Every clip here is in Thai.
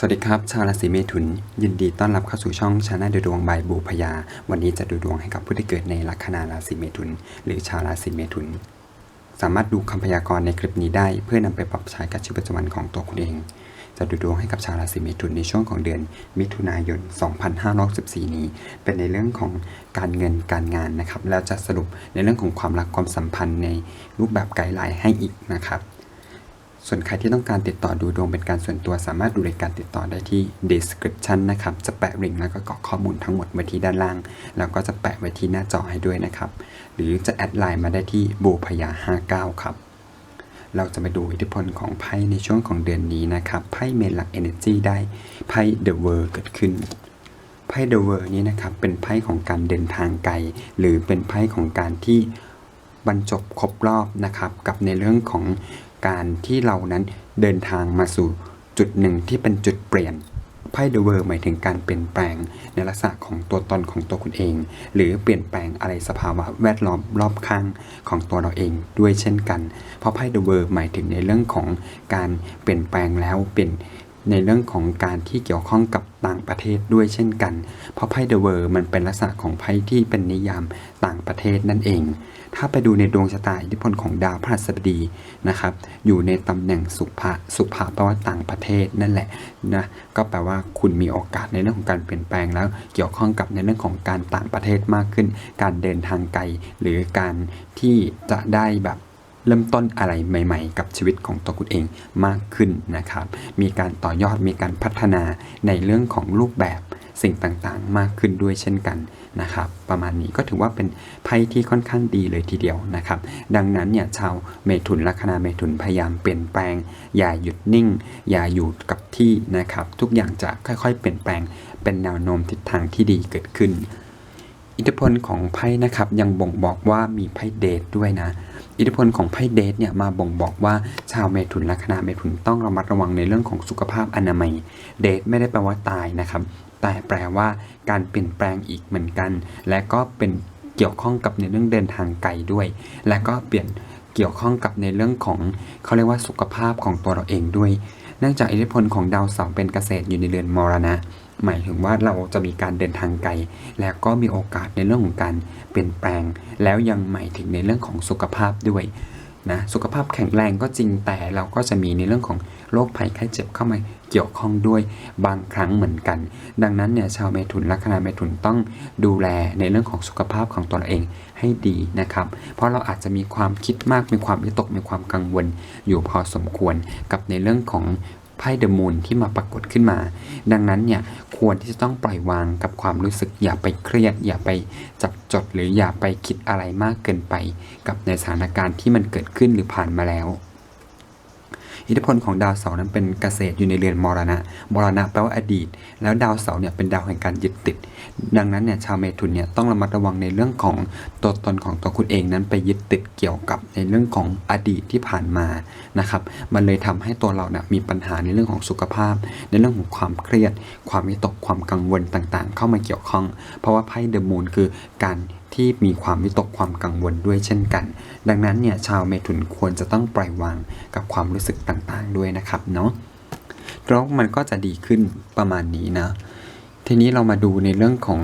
สวัสดีครับ ชาวราศีเมถุน ยินดีต้อนรับเข้าสู่ช่องชาแนลดูดวงบายบูพยา วันนี้จะดูดวงให้กับผู้ที่เกิดในลัคนาราศีเมถุน หรือชาวราศีเมถุน สามารถดูคำพยากรณ์ในคลิปนี้ได้ เพื่อนำไปปรับใช้กับชีวิตประจำวันของตัวคุณเอง จะดูดวงให้กับชาวราศีเมถุนในช่วงของเดือน มิถุนายน 2564 นี้ เป็นในเรื่องของการเงินการงานนะครับแล้วจะสรุปในเรื่องของความรักความสัมพันธ์ในรูปแบบไกด์ไลน์ให้อีกนะครับ ส่วนใครที่ต้องการติดต่อดูดวงเป็นการส่วนตัวสามารถดูรายการติดต่อได้ที่ description นะครับ จะแปะลิงก์แล้วก็กรอกข้อมูลทั้งหมดไว้ที่ด้านล่าง แล้วก็จะแปะไว้ที่หน้าจอให้ด้วยนะครับ หรือจะแอดไลน์มาได้ที่บูพยา59 ครับ เราจะมาดูอิทธิพลของไพ่ในช่วงของเดือนนี้นะครับ ไพ่เมนหลัก Energy ได้ไพ่ The World เกิดขึ้นไพ่ The World นี้นะครับเป็นไพ่ของการเดินทางไกล หรือเป็นไพ่ของการที่ บรรจบครบรอบนะครับ กับในเรื่องของการที่เรานั้นเดินทางมาสู่จุดหนึ่งที่เป็นจุดเปลี่ยนไพ่เดอะเวิร์หมายถึงการเปลี่ยนแปลงในลักษณะของตัวตนของตัวคุณเอง หรือเปลี่ยนแปลงอะไรสภาวะแวดล้อมรอบข้างของตัวเราเองด้วยเช่นกัน เพราะไพ่เดอะเวิร์หมายถึงในเรื่องของการเปลี่ยนแปลงแล้วเปลี่ยน ในเรื่องของการที่เกี่ยวข้องกับต่างประเทศด้วยเช่นกัน เพราะไพ่เดอะเวิร์มันเป็นลักษณะของไพ่ที่เป็นนิยามต่างประเทศนั่นเอง ถ้าไปดูในดวงชะตาอิทธิพลของดาวพฤหัสบดีนะครับ อยู่ในตำแหน่งสุภะสุภะแปลว่าต่างประเทศนั่นแหละนะก็แปลว่าคุณมีโอกาสในเรื่องของการเปลี่ยนแปลงแล้ว เกี่ยวข้องกับในเรื่องของการต่างประเทศมากขึ้น การเดินทางไกลหรือการที่จะได้แบบ เริ่มต้นอะไรใหม่ ๆ กับชีวิตของตัวคุณเองมากขึ้นนะครับ มีการต่อยอดมีการพัฒนาในเรื่องของรูปแบบสิ่งต่างๆ มากขึ้นด้วยเช่นกันนะครับ ประมาณนี้ก็ถือว่าเป็นไพ่ที่ค่อนข้างดีเลยทีเดียวนะครับ ดังนั้นเนี่ยชาวเมถุนลัคนาเมถุนพยายามเปลี่ยนแปลง อย่าหยุดนิ่ง อย่าอยู่กับที่นะครับ ทุกอย่างจะค่อยๆ เปลี่ยนแปลงเป็นแนวโน้มทิศทางที่ดีเกิดขึ้น อิทธิพลของไพ่นะครับยังบ่งบอกว่ามีไพ่เดทด้วยนะ อิทธิพลของไพ่เดทเนี่ยมาบ่งบอกว่าชาวเมถุนลัคนาเมถุนต้องระมัดระวังในเรื่องของสุขภาพอนามัย เดทไม่ได้แปลว่าตายนะครับ แต่แปลว่าการเปลี่ยนแปลงอีกเหมือนกัน และก็เป็นเกี่ยวข้องกับในเรื่องเดินทางไกลด้วย และก็เปลี่ยนเกี่ยวข้องกับในเรื่องของเขาเรียกว่าสุขภาพของตัวเราเองด้วย เนื่องจากอิทธิพลของดาวเสาร์เป็นเกษตรอยู่ในเรือนมรณะ หมายถึงว่าเราจะมีการเดินทางไกล แล้วก็มีโอกาสในเรื่องของการเปลี่ยนแปลง แล้วยังหมายถึงในเรื่องของสุขภาพด้วยนะสุขภาพแข็งแรงก็จริงแต่เราก็จะมีในเรื่องของโรคภัยไข้เจ็บเข้ามาเกี่ยวข้องด้วยบางครั้งเหมือนกัน ดังนั้นเนี่ยชาวเมถุนลัคนาเมถุนต้องดูแลในเรื่องของสุขภาพของตนเองให้ดีนะครับ เพราะเราอาจจะมีความคิดมากมีความวิตกมีความกังวลอยู่พอสมควรกับในเรื่องของ ไพ่เดอะมูนที่มาปรากฏขึ้นมา ดังนั้นเนี่ยควรที่จะต้องปล่อยวางกับความรู้สึกอย่าไปเครียด อย่าไปจับจดหรืออย่าไปคิดอะไรมากเกินไป กับในสถานการณ์ที่มันเกิดขึ้นหรือผ่านมาแล้ว อิทธิพลของดาวเสาร์นั้นเป็นเกษตรอยู่ในเรือนมรณะ มรณะแปลว่าอดีต แล้วดาวเสาร์เนี่ยเป็นดาวแห่งการยึดติด ดังนั้นเนี่ยชาวเมถุนเนี่ยต้องระมัดระวังในเรื่องของตัวตนของตัวคุณเองนั้นไปยึดติดเกี่ยวกับในเรื่องของอดีตที่ผ่านมานะครับ มันเลยทำให้ตัวเราเนี่ยมีปัญหาในเรื่องของสุขภาพ ในเรื่องของความเครียด ความวิตกความกังวลต่างๆ เข้ามาเกี่ยวข้อง เพราะว่าไพ่เดอะมูนคือการ ที่มีความวิตกความกังวลด้วยเช่นกัน ดังนั้นเนี่ยชาวเมถุนควรจะต้องปล่อยวางกับความรู้สึกต่างๆด้วยนะครับเนาะแล้วมันก็จะดีขึ้นประมาณนี้นะ ทีนี้เรามาดูในเรื่องของ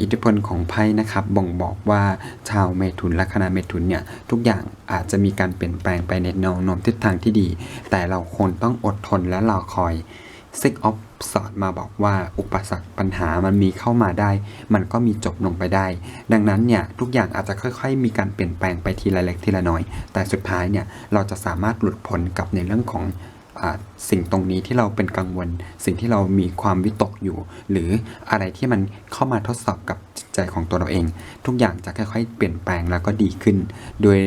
อิทธิพลของไพ่นะครับ บ่งบอกว่าชาวเมถุนลัคนาเมถุนเนี่ยทุกอย่างอาจจะมีการเปลี่ยนแปลงไปในแนวโน้มทิศทางที่ดี แต่เราควรต้องอดทนและรอคอย ซิกออฟสอนมาบอกว่าอุปสรรคปัญหามันมีเข้ามาได้ มันก็มีจบลงไปได้ ดังนั้นเนี่ยทุกอย่างอาจจะค่อยๆ มีการเปลี่ยนแปลงไปทีละเล็กทีละน้อย แต่สุดท้ายเนี่ยเราจะสามารถหลุดพ้นกับในเรื่องของ อาสิ่งตรงนี้ที่เราเป็นกังวล สิ่งที่เรามีความวิตกอยู่ หรืออะไรที่มันเข้ามาทดสอบกับจิตใจของตัวเราเอง ทุกอย่างจะค่อย ๆ เปลี่ยนแปลงแล้วก็ดีขึ้น โดย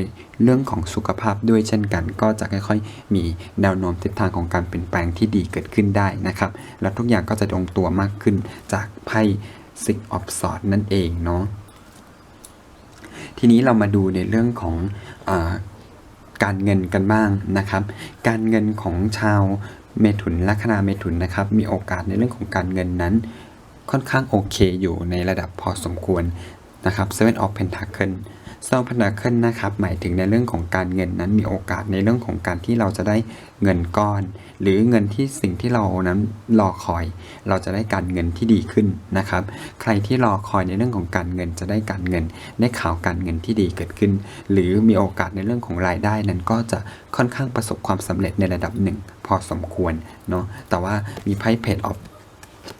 เรื่องของสุขภาพด้วยเช่นกัน ก็จะค่อยๆ มีแนวโน้มทิศทางของการเปลี่ยนแปลงที่ดีเกิดขึ้นได้นะครับ แล้วทุกอย่างก็จะลงตัวมากขึ้นจากไพ่ Six of Swords นั่นเองเนาะทีนี้เรามาดูในเรื่องของอ การเงินกันบ้างนะครับ การเงินของชาวเมถุนลัคนาเมถุนนะครับ มีโอกาสในเรื่องของการเงินนั้น ค่อนข้างโอเคอยู่ในระดับพอสมควรนะครับ Seven of Pentacle โซลพนาเคิล นะครับ หมายถึงในเรื่องของการเงินนั้นมีโอกาสในเรื่องของการที่เราจะได้เงินก้อน หรือเงินที่สิ่งที่เรานั้นรอคอย เราจะได้การเงินที่ดีขึ้นนะครับ ใครที่รอคอยในเรื่องของการเงินจะได้การเงิน ได้ข่าวการเงินที่ดีเกิดขึ้น หรือมีโอกาสในเรื่องของรายได้นั้นก็จะค่อนข้างประสบความสำเร็จในระดับหนึ่ง พอสมควรเนาะแต่ว่ามีไพ่เพจออฟ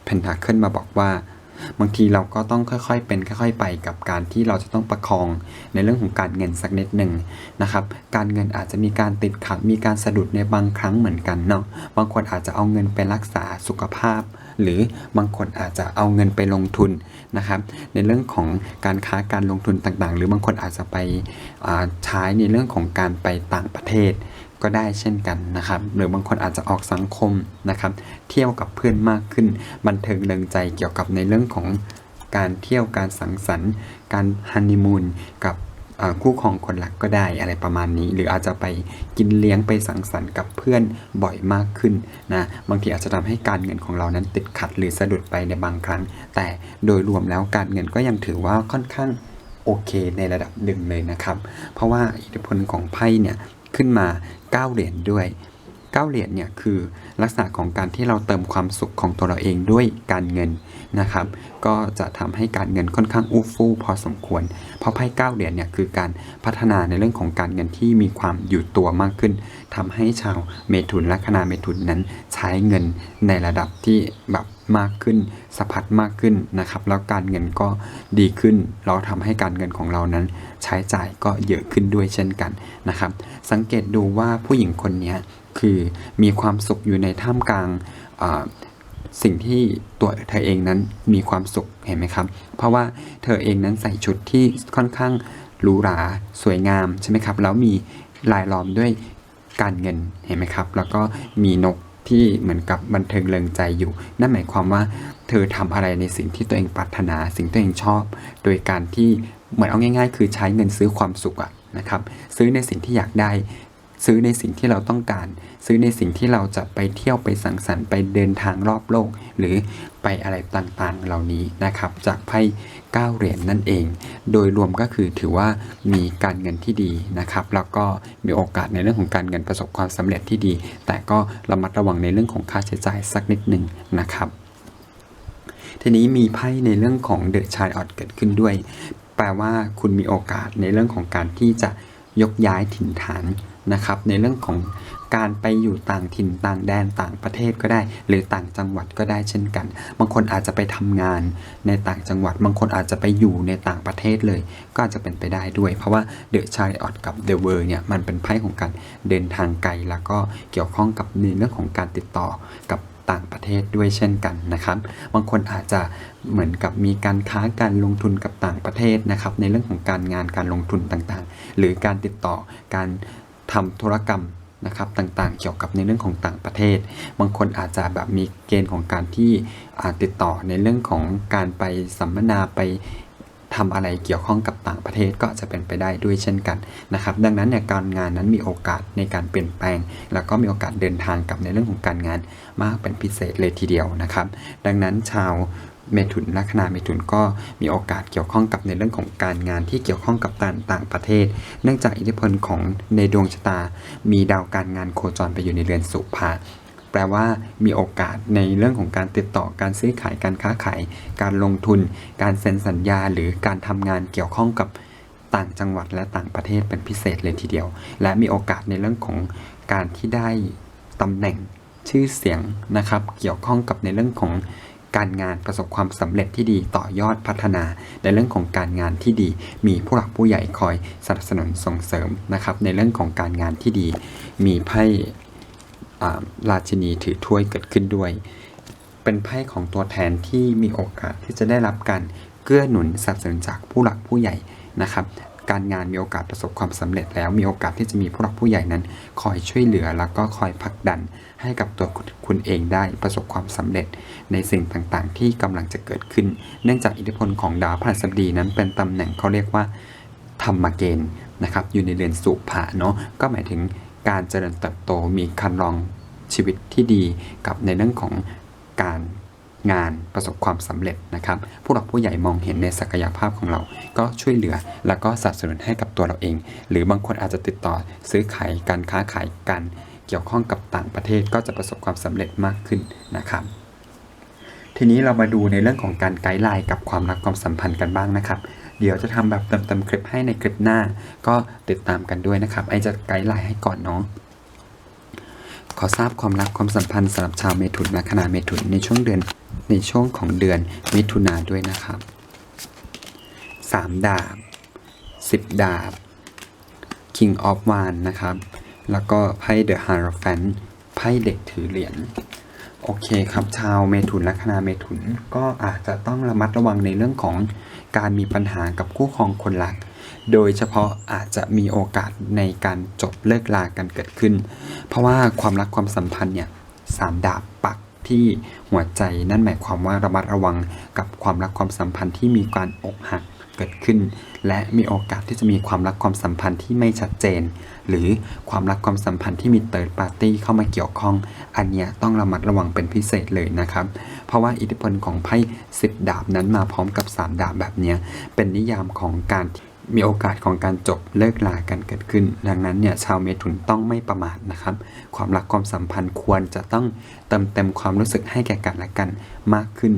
เพนทาเคิลมาบอกว่า บางทีเราก็ต้องค่อยๆเป็นค่อย ๆ ไปกับการที่เราจะต้องประคองในเรื่องของการเงินสักนิดหนึ่งนะครับการเงินอาจจะมีการติดขัดมีการสะดุดในบางครั้งเหมือนกันเนาะบางคนอาจจะเอาเงินไปรักษาสุขภาพ หรือบางคนอาจจะเอาเงินไปลงทุนนะครับ ในเรื่องของการค้าการลงทุนต่างๆ หรือบางคนอาจจะไปใช้ในเรื่องของการไปต่างประเทศ ก็ได้เช่นกันนะครับ หรือบางคนอาจจะออกสังคมนะครับ เที่ยวกับเพื่อนมากขึ้น บันเทิงเริงใจเกี่ยวกับในเรื่องของการเที่ยวการสังสรรค์ การฮันนีมูนกับคู่ครองคนรักก็ได้อะไรประมาณนี้ หรืออาจจะไปกินเลี้ยงไปสังสรรค์กับเพื่อนบ่อยมากขึ้นนะบางทีอาจจะทำให้การเงินของเรานั้นติดขัดหรือสะดุดไปในบางครั้ง แต่โดยรวมแล้วการเงินก็ยังถือว่าค่อนข้างโอเคในระดับหนึ่งเลยนะครับ เพราะว่าอิทธิพลของไพ่เนี่ย ขึ้นมา 9 เหรียญด้วย 9เหรียญเนี่ยคือลักษณะของการที่เราเติมความสุขของตัวเราเองด้วยการเงินนะครับ ก็จะทำให้การเงินค่อนข้างอู้ฟู่พอสมควร เพราะไพ่9เหรียญเนี่ยคือการพัฒนาในเรื่องของการเงินที่มีความอยู่ตัวมากขึ้นทำให้ชาวเมถุนลัคนาเมถุนนั้นใช้เงินในระดับที่แบบมากขึ้นสะพัดมากขึ้นนะครับ แล้วการเงินก็ดีขึ้น เราทำให้การเงินของเรานั้นใช้จ่ายก็เยอะขึ้นด้วยเช่นกันนะครับ สังเกตดูว่าผู้หญิงคนนี้ คือมีความสุขอยู่ในท่ามกลางสิ่งที่ตัวเธอเองนั้นมีความสุขเห็นไหมครับ เพราะว่าเธอเองนั้นใส่ชุดที่ค่อนข้างหรูหราสวยงามใช่ไหมครับ แล้วมีลายล้อมด้วยการเงินเห็นไหมครับ แล้วก็มีนกที่เหมือนกับบันเทิงเริงใจอยู่ นั่นหมายความว่าเธอทำอะไรในสิ่งที่ตัวเองปรารถนา สิ่งที่ตัวเองชอบ โดยการที่เหมือนเอาง่าย ๆ คือใช้เงินซื้อความสุขอะนะครับ ซื้อในสิ่งที่อยากได้ ซื้อในสิ่งที่เราต้องการ ซื้อในสิ่งที่เราจะไปเที่ยวไปสังสรรค์ไปเดินทางรอบโลก หรือไปอะไรต่างๆเหล่านี้นะครับ จากไพ่เก้าเหรียญนั่นเอง โดยรวมก็คือถือว่ามีการเงินที่ดีนะครับ แล้วก็มีโอกาสในเรื่องของการเงินประสบความสำเร็จที่ดี แต่ก็ระมัดระวังในเรื่องของค่าใช้จ่ายสักนิดหนึ่งนะครับ ทีนี้มีไพ่ในเรื่องของเดอะชายออดเกิดขึ้นด้วย แปลว่าคุณมีโอกาสในเรื่องของการที่จะยกย้ายถิ่นฐาน นะครับ ในเรื่องของการไปอยู่ต่างถิ่นต่างแดนต่างประเทศก็ได้ หรือต่างจังหวัดก็ได้เช่นกัน บางคนอาจจะไปทำงานในต่างจังหวัด บางคนอาจจะไปอยู่ในต่างประเทศเลย ก็อาจจะเป็นไปได้ด้วย เพราะว่าเดอะชายออดกับเดอะเวอร์เนี่ยมันเป็นไพ่ของการเดินทางไกลแล้วก็เกี่ยวข้องกับในเรื่องของการติดต่อกับต่างประเทศด้วยเช่นกันนะครับ บางคนอาจจะเหมือนกับมีการค้าการลงทุนกับต่างประเทศนะครับ ในเรื่องของการงานการลงทุนต่างๆ หรือการติดต่อการ ทำธุรกรรมนะครับต่างๆ เกี่ยวกับในเรื่องของต่างประเทศ บางคนอาจจะแบบมีเกณฑ์ของการที่ติดต่อในเรื่องของการไปสัมมนาไปทำอะไรเกี่ยวข้องกับต่างประเทศก็จะเป็นไปได้ด้วยเช่นกันนะครับ ดังนั้นเนี่ยการงานนั้นมีโอกาสในการเปลี่ยนแปลง แล้วก็มีโอกาสเดินทางกับในเรื่องของการงานมากเป็นพิเศษเลยทีเดียวนะครับ ดังนั้นชาว เมถุนลัคนาเมถุนก็มีโอกาสเกี่ยวข้องกับในเรื่องของการงานที่เกี่ยวข้องกับต่างต่างประเทศ เนื่องจากอิทธิพลของในดวงชะตา มีดาวการงานโคจรไปอยู่ในเรือนสุภาแปลว่ามีโอกาสในเรื่องของการติดต่อการซื้อขายการค้าขาย การลงทุน การเซ็นสัญญา หรือการทำงานเกี่ยวข้องกับต่างจังหวัดและต่างประเทศเป็นพิเศษเลยทีเดียว และมีโอกาสในเรื่องของการที่ได้ตำแหน่งชื่อเสียงนะครับ เกี่ยวข้องกับในเรื่องของ การงานประสบความสำเร็จที่ดีต่อยอดพัฒนา ในเรื่องของการงานที่ดี มีผู้หลักผู้ใหญ่คอยสนับสนุนส่งเสริมนะครับในเรื่องของการงานที่ดี มีไพ่ราชินีถือถ้วยเกิดขึ้นด้วย เป็นไพ่ของตัวแทนที่มีโอกาสที่จะได้รับการเกื้อหนุนสนับสนุนจากผู้หลักผู้ใหญ่นะครับ การงานมีโอกาสประสบความสำเร็จแล้วมีโอกาสที่จะมีผู้หลักผู้ใหญ่นั้น คอยช่วยเหลือแล้วก็คอยผลักดัน ให้กับตัวคุณเองได้ประสบความสำเร็จ ในสิ่งต่างๆ ที่กำลังจะเกิดขึ้น เนื่องจากอิทธิพลของดาวพฤหัสบดีนั้นเป็นตำแหน่งเขาเรียกว่าธรรมเกณฑ์นะครับอยู่ในเรือนสุภะเนาะก็หมายถึงการเจริญเติบโตมีคันรองชีวิตที่ดีกับในเรื่องของการ งานประสบความสำเร็จนะครับ ผู้หลักผู้ใหญ่มองเห็นในศักยภาพของเรา ก็ช่วยเหลือแล้วก็สนับสนุนให้กับตัวเราเอง หรือบางคนอาจจะติดต่อซื้อขายการค้าขายกันเกี่ยวข้องกับต่างประเทศก็จะประสบความสำเร็จมากขึ้นนะครับทีนี้เรามาดูในเรื่องของการไกด์ไลน์กับความรักความสัมพันธ์กันบ้างนะครับ เดี๋ยวจะทำแบบเต็มๆคลิปให้ในคลิปหน้า ก็ติดตามกันด้วยนะครับไอจะไกด์ไลน์ให้ก่อนเนาะขอทราบความรักความสัมพันธ์สำหรับชาวเมถุนและคณะเมถุนในช่วงเดือน ในช่วงของเดือนมิถุนาด้วยนะครับสามดาบสิบดาบ King of w a n นะครับ แล้วก็ไพ่ The Hierophant ไพ่เด็กถือเหรียญโอเคครับชาวเมถุนละคณะเมถุนก็อาจจะต้องระมัดระวังในเรื่องของการมีปัญหากับคู่ครองคนรัก โดยเฉพาะอาจจะมีโอกาสในการจบเลิกลากันเกิดขึ้น เพราะว่าความรักความสัมพันธ์เนี่ยสามดาบปัก ที่หัวใจนั่นหมายความว่าระมัดระวังกับความรักความสัมพันธ์ที่มีการอกหักเกิดขึ้น และมีโอกาสที่จะมีความรักความสัมพันธ์ที่ไม่ชัดเจน หรือความรักความสัมพันธ์ที่มีเติร์ดปาร์ตี้เข้ามาเกี่ยวข้อง อันเนี้ยต้องระมัดระวังเป็นพิเศษเลยนะครับ เพราะว่าอิทธิพลของไพ่สิบดาบนั้นมาพร้อมกับสามดาบแบบเนี้ยเป็นนิยามของการ มีโอกาสของการจบเลิกลากันเกิดขึ้น ดังนั้นเนี่ยชาวเมถุนต้องไม่ประมาทนะครับ ความรักความสัมพันธ์ควรจะต้องเติมเต็มความรู้สึกให้แก่กันและกันมากขึ้น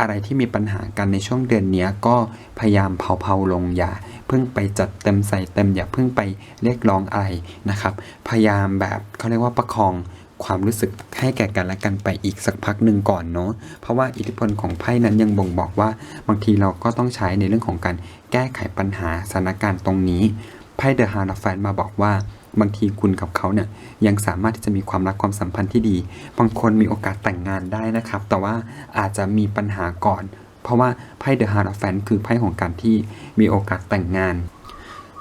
อะไรที่มีปัญหากันในช่วงเดือนนี้ก็พยายามเผาๆลงอย่าเพิ่งไปจัดเต็มใส่เต็มอย่าเพิ่งไปเรียกร้องอะไรนะครับ พยายามแบบเขาเรียกว่าประคอง ความรู้สึกให้แก่กันและกันไปอีกสักพักหนึ่งก่อนเนาะเพราะว่าอิทธิพลของไพ่นั้นยังบ่งบอกว่า บางทีเราก็ต้องใช้ในเรื่องของการแก้ไขปัญหาสถานการณ์ตรงนี้ไพ่เดอะฮาร์ดแฟนมาบอกว่าบางทีคุณกับเขาเนี่ยยังสามารถที่จะมีความรักความสัมพันธ์ที่ดี บางคนมีโอกาสแต่งงานได้นะครับ แต่ว่าอาจจะมีปัญหาก่อน เพราะว่าไพ่เดอะฮาร์ดแฟนคือไพ่ของการที่มีโอกาสแต่งงาน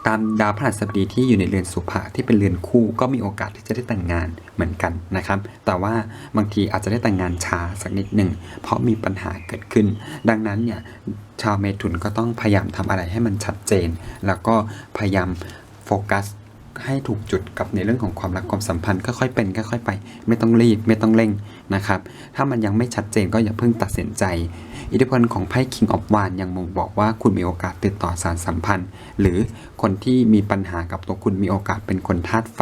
ตามดาวพฤหัสบดีที่อยู่ในเรือนสุภะที่เป็นเรือนคู่ก็มีโอกาสที่จะได้แต่งงานเหมือนกันนะครับ แต่ว่าบางทีอาจจะได้แต่งงานช้าสักนิดหนึ่งเพราะมีปัญหาเกิดขึ้น ดังนั้นเนี่ยชาวเมถุนก็ต้องพยายามทำอะไรให้มันชัดเจน แล้วก็พยายามโฟกัส ให้ถูกจุดกับในเรื่องของความรักความสัมพันธ์ค่อยๆเป็นค่อยๆไป ไม่ต้องรีบไม่ต้องเร่งนะครับถ้ามันยังไม่ชัดเจนก็อย่าเพิ่งตัดสินใจ อิทธิพลของไพ่ King of w a n ยังบ่งบอกว่าคุณมีโอกาสติดต่อสารสัมพันธ์ หรือคนที่มีปัญหากับตัวคุณมีโอกาสเป็นคนธาตุไฟ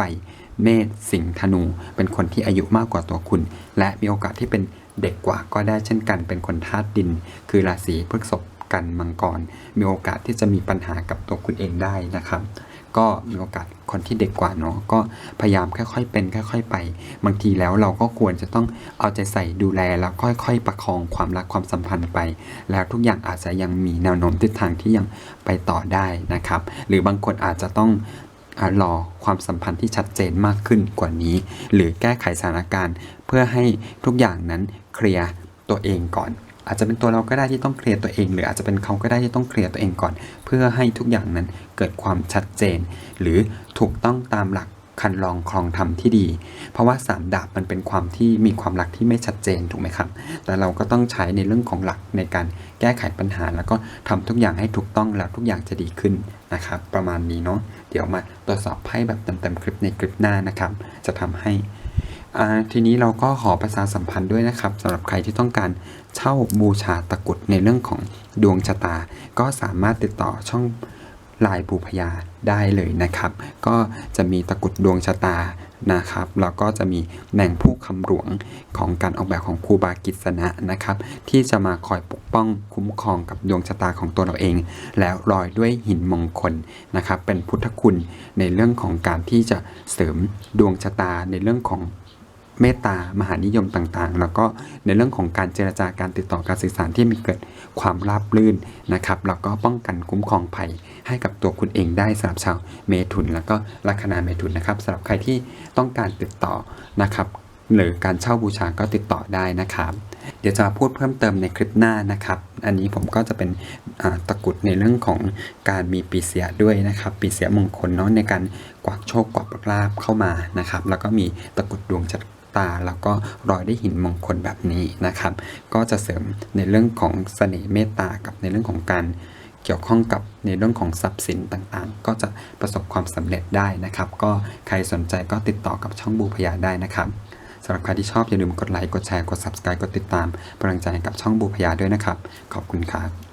เมษสิงห์ธนู เป็นคนที่อายุมากกว่าตัวคุณ และมีโอกาสที่เป็นเด็กกว่าก็ได้เช่นกัน เป็นคนธาตุดิน คือราศีพฤษภกันมังกร มีโอกาสที่จะมีปัญหากับตัวคุณเองได้นะครับ ก็มีโอกาสคนที่เด็กกว่าเนาะก็พยายามค่อยๆเป็น ค่อย ๆ ไป บางทีแล้วเราก็ควรจะต้องเอาใจใส่ดูแลแล้วค่อย ๆ ประคองความรักความสัมพันธ์ไป แล้วทุกอย่างอาจจะยังมีแนวโน้มทิศทางที่ยังไปต่อได้นะครับ หรือบางคนอาจจะต้องอารอความสัมพันธ์ที่ชัดเจนมากขึ้นกว่านี้ หรือแก้ไขสถานการณ์ เพื่อให้ทุกอย่างนั้นเคลียร์ตัวเองก่อน อาจจะเป็นตัวเราก็ได้ที่ต้องเคลียร์ตัวเอง หรืออาจจะเป็นเขาก็ได้ที่ต้องเคลียร์ตัวเองก่อน เพื่อให้ทุกอย่างนั้นเกิดความชัดเจน หรือถูกต้องตามหลักคันลองคลองธรรมที่ดี เพราะว่าสามดาบมันเป็นความที่มีความหลักที่ไม่ชัดเจนถูกไหมครับ แต่เราก็ต้องใช้ในเรื่องของหลักในการแก้ไขปัญหา แล้วก็ทำทุกอย่างให้ถูกต้องแล้วทุกอย่างจะดีขึ้นนะครับ ประมาณนี้เนาะ เดี๋ยวมาตรวจสอบไพ่แบบเต็มๆคลิปในคลิปหน้านะครับ จะทำให้ ทีนี้เราก็ขอประชาสัมพันธ์ด้วยนะครับสำหรับใครที่ต้องการเช่าบูชาตะกุดในเรื่องของดวงชะตา ก็สามารถติดต่อช่องลายบูพยาได้เลยนะครับ ก็จะมีตะกุดดวงชะตานะครับ แล้วก็จะมีแหน่งผู้คำหลวงของการออกแบบของครูบากิษณะนะครับ ที่จะมาคอยปกป้องคุ้มครองกับดวงชะตาของตัวเราเอง แล้วรอยด้วยหินมงคลนะครับ เป็นพุทธคุณในเรื่องของการที่จะเสริมดวงชะตาในเรื่องของ เมตตามหานิยมต่างๆ แล้วก็ในเรื่องของการเจรจาการติดต่อการสื่อสารที่มีเกิดความราบรื่นนะครับแล้วก็ป้องกันคุ้มครองภัยให้กับตัวคุณเองได้สำหรับชาวเมถุน แล้วก็ลัคนาเมถุนนะครับสำหรับใครที่ต้องการติดต่อนะครับหรือการเช่าบูชาก็ติดต่อได้นะครับ เดี๋ยวจะมาพูดเพิ่มเติมในคลิปหน้านะครับ อันนี้ผมก็จะเป็นตะกุดในเรื่องของการมีปีเสียด้วยนะครับ ปีเสียมงคลเนาะในการกวักโชคกวักลาบเข้ามานะครับ แล้วก็มีตะกุดดวงชะ ตา แล้วก็รอยได้วยหินมงคลแบบนี้นะครับ ก็จะเสริมในเรื่องของเสน่ห์เมตตากับในเรื่องของการเกี่ยวข้องกับในเรื่องของทรัพย์สินต่างๆ ก็จะประสบความสำเร็จได้นะครับ ก็ใครสนใจก็ติดต่อกับช่องบูพยาได้นะครับสำหรับใครที่ชอบอย่าลืมกดไลค์กดแชร์กด subscribe กดติดตามเป็นกำลังใจกับช่องบูพยาด้วยนะครับ ขอบคุณครับ